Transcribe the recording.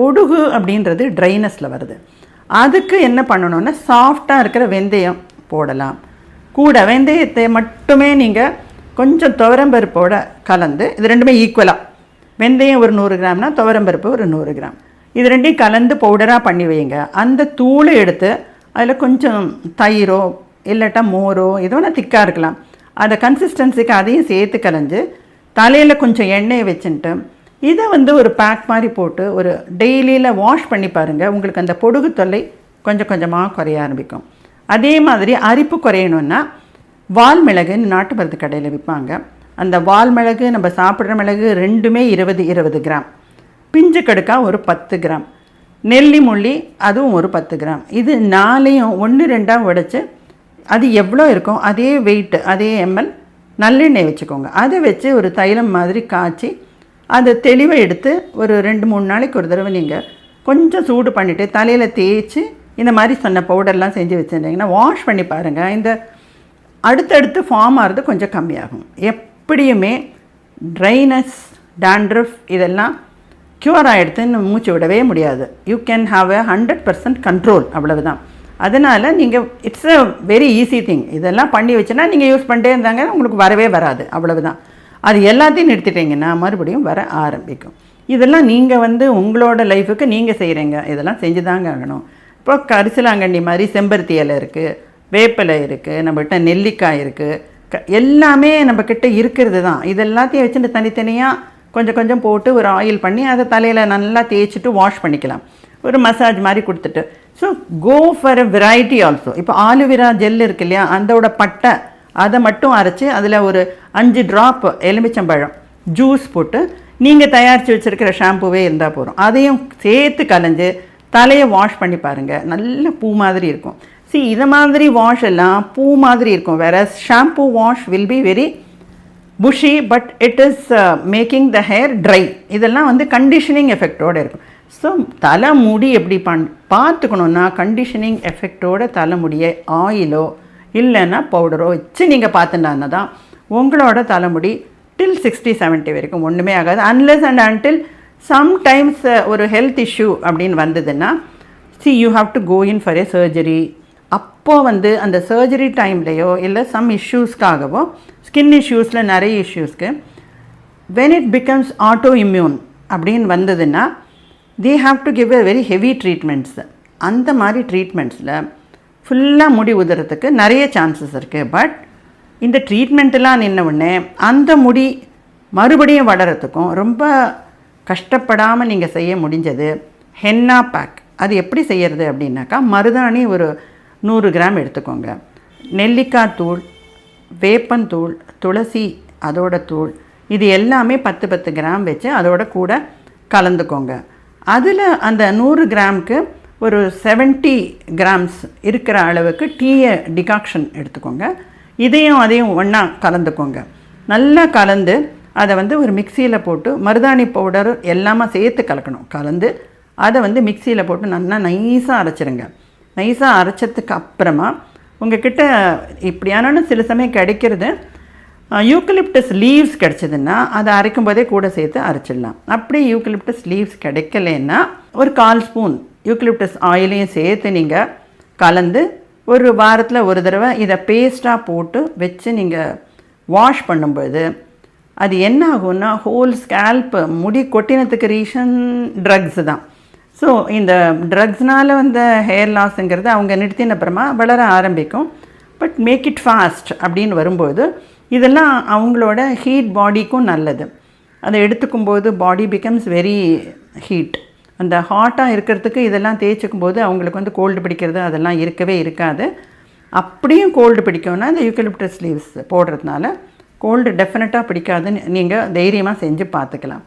பொடுகு அப்படின்றது ட்ரைனஸில் வருது. அதுக்கு என்ன பண்ணணும்னா சாஃப்டாக இருக்கிற வெந்தயம் போடலாம். கூட வெந்தயத்தை மட்டுமே நீங்கள் கொஞ்சம் துவரம்பருப்போட கலந்து இது ரெண்டுமே ஈக்குவலாக வெந்தயம் ஒரு நூறு கிராம்னா துவரம்பருப்பு ஒரு நூறு கிராம். இது ரெண்டையும் கலந்து பவுடராக பண்ணி வைங்க. அந்த தூளை எடுத்து அதில் கொஞ்சம் தயிரோ இல்லாட்டா மோரோ ஏதோ ஒன்று திக்காக இருக்கலாம். அந்த கன்சிஸ்டன்சிக்கு அதையும் சேர்த்து கலைஞ்சு தலையில் கொஞ்சம் எண்ணெயை வச்சுட்டு இதை வந்து ஒரு பேக் மாதிரி போட்டு ஒரு டெய்லியில் வாஷ் பண்ணி பாருங்கள் உங்களுக்கு அந்த பொடுகு தொல்லை கொஞ்சம் கொஞ்சமாக குறைய ஆரம்பிக்கும். அதே மாதிரி அரிப்பு குறையணுன்னா வால் மிளகுன்னு நாட்டு மருந்து கடையில் விற்பாங்க அந்த வால் மிளகு நம்ம சாப்பிட்ற மிளகு ரெண்டுமே இருபது இருபது கிராம். பிஞ்சு கடுக்கா ஒரு பத்து கிராம். நெல்லி முள்ளி அதுவும் ஒரு பத்து கிராம். இது நாலையும் ஒன்று ரெண்டாக உடைச்சி அது எவ்வளோ இருக்கும் அதே வெயிட்டு அதே எம்எல் நல்லெண்ணெய் வச்சுக்கோங்க. அதை வச்சு ஒரு தைலம் மாதிரி காய்ச்சி அந்த தெளிவை எடுத்து ஒரு ரெண்டு மூணு நாளைக்கு ஒரு தடவை நீங்கள் கொஞ்சம் சூடு பண்ணிவிட்டு தலையில் தேய்ச்சி இந்த மாதிரி சொன்ன பவுடர்லாம் செஞ்சு வச்சுருந்தீங்கன்னா வாஷ் பண்ணி பாருங்கள் இந்த அடுத்தடுத்து ஃபார்ம் ஆகிறது கொஞ்சம் கம்மியாகும். எப்படியுமே ட்ரைனஸ் டாண்ட்ரஃப் இதெல்லாம் க்யூர் ஆகிடுதுன்னு மூச்சு விடவே முடியாது. You can have a hundred percent control அவ்வளவுதான். அதனால் நீங்கள் it's a very easy thing இதெல்லாம் பண்ணி வச்சுன்னா நீங்கள் யூஸ் பண்ணிட்டே இருந்தாங்க உங்களுக்கு வரவே வராது. அவ்வளவுதான். அது எல்லாத்தையும் நிறுத்திட்டீங்கன்னா மறுபடியும் வர ஆரம்பிக்கும். இதெல்லாம் நீங்கள் வந்து உங்களோட லைஃபுக்கு நீங்கள் செய்கிறீங்க இதெல்லாம் செஞ்சு தாங்க ஆகணும். இப்போ கரிசலாங்கண்ணி மாதிரி செம்பருத்தி இலை இருக்குது வேப்பிலை இருக்குது நம்மகிட்ட நெல்லிக்காய் இருக்குது க எல்லாமே நம்மக்கிட்ட இருக்கிறது தான் இது எல்லாத்தையும் வச்சுட்டு தனித்தனியாக கொஞ்சம் கொஞ்சம் போட்டு ஒரு ஆயில் பண்ணி அதை தலையில் நல்லா தேய்ச்சிட்டு வாஷ் பண்ணிக்கலாம். ஒரு மசாஜ் மாதிரி கொடுத்துட்டு. So go for a variety also இப்போ ஆலுவிரா ஜெல் இருக்கு இல்லையா? அதோட பட்டை அதை மட்டும் அரைச்சி அதில் ஒரு அஞ்சு ட்ராப் எலுமிச்சம்பழம் ஜூஸ் போட்டு நீங்கள் தயாரித்து வச்சுருக்கிற ஷாம்புவே இருந்தால் போதும். அதையும் சேர்த்து கலைஞ்சு தலையை வாஷ் பண்ணி பாருங்கள் நல்ல பூ மாதிரி இருக்கும். சி இதை மாதிரி வாஷ் எல்லாம் பூ மாதிரி இருக்கும். வேற shampoo wash will be very pushy but it is making the hair dry இதெல்லாம் வந்து கண்டிஷனிங் எஃபெக்டோடு இருக்கும். ஸோ தலைமுடி எப்படி பண் பார்த்துக்கணுன்னா கண்டிஷனிங் எஃபெக்டோட தலைமுடியை ஆயிலோ இல்லைன்னா பவுடரோ வச்சு நீங்கள் பார்த்துட்டாங்க தான் உங்களோட தலைமுடி டில் சிக்ஸ்டி 70 வரைக்கும் ஒன்றுமே ஆகாது. அன்லெஸ் அண்ட் அன்டில் சம்டைம்ஸ் ஒரு ஹெல்த் இஷ்யூ அப்படின்னு வந்ததுன்னா see you have to go in for a surgery அப்போது வந்து அந்த சர்ஜரி டைம்லேயோ இல்லை சம் இஷ்யூஸ்க்காகவோ ஸ்கின் இஷ்யூஸில் நிறைய இஷ்யூஸ்க்கு when it becomes auto immune அப்படின்னு வந்ததுன்னா they have to give a very heavy treatments அந்த மாதிரி ட்ரீட்மெண்ட்ஸில் ஃபுல்லாக முடி உதுறதுக்கு நிறைய சான்சஸ் இருக்குது பட் இந்த ட்ரீட்மெண்ட்டெலாம் நின்ன உடனே அந்த முடி மறுபடியும் வளரத்துக்கும் ரொம்ப கஷ்டப்படாமல் நீங்கள் செய்ய முடிஞ்சது. ஹென்னா பேக் அது எப்படி செய்கிறது அப்படின்னாக்கா மருதாணி ஒரு நூறு கிராம் எடுத்துக்கோங்க. நெல்லிக்காய் தூள் வேப்பந்தூள் துளசி அதோட தூள் இது எல்லாமே பத்து பத்து கிராம் வச்சு அதோட கூட கலந்துக்கோங்க. அதில் அந்த நூறு கிராம்க்கு ஒரு 70 கிராம்ஸ் இருக்கிற அளவுக்கு டீயை டிகாக்ஷன் எடுத்துக்கோங்க. இதையும் அதையும் ஒன்றா கலந்துக்கோங்க. நல்லா கலந்து அதை வந்து ஒரு மிக்சியில் போட்டு மருதாணி பவுடர் எல்லாமே சேர்த்து கலக்கணும். கலந்து அதை வந்து மிக்சியில் போட்டு நல்லா நைஸாக அரைச்சிருங்க. நைஸாக அரைச்சதுக்கு அப்புறமா உங்ககிட்ட இப்படியானாலும் சில சமயம் கிடைக்கிறது. யூக்கலிப்டஸ் லீவ்ஸ் கிடச்சிதுன்னா அதை அரைக்கும் போதே கூட சேர்த்து அரைச்சிடலாம். அப்படி யூக்கலிப்டஸ் லீவ்ஸ் கிடைக்கலன்னா ஒரு கால் ஸ்பூன் யூக்லிப்டஸ் ஆயிலையும் சேர்த்து நீங்கள் கலந்து ஒரு வாரத்தில் ஒரு தடவை இதை பேஸ்ட்டாக போட்டு வச்சு நீங்கள் வாஷ் பண்ணும்போது அது என்ன ஆகும்னா ஹோல் ஸ்கேல்ப்பு முடி கொட்டினத்துக்கு ரீசன் ட்ரக்ஸ் தான். ஸோ இந்த ட்ரக்ஸ்னால் வந்த ஹேர் லாஸுங்கிறது அவங்க நிறுத்தின அப்புறமா வளர ஆரம்பிக்கும். பட் மேக் இட் ஃபாஸ்ட் அப்படின்னு வரும்போது இதெல்லாம் அவங்களோட ஹீட் பாடிக்கும் நல்லது. அதை எடுத்துக்கும்போது பாடி பிகம்ஸ் வெரி ஹீட் அந்த ஹாட்டாக இருக்கிறதுக்கு இதெல்லாம் தேய்ச்சிக்கும் போது அவங்களுக்கு வந்து கோல்டு பிடிக்கிறது அதெல்லாம் இருக்கவே இருக்காது. அப்படியும் கோல்டு பிடிக்கும்னா இந்த யூக்கலிப்டஸ் லீவ்ஸ் போடுறதுனால கோல்டு டெஃபினட்டாக பிடிக்காதுன்னு நீங்கள் தைரியமாக செஞ்சு பார்த்துக்கலாம்.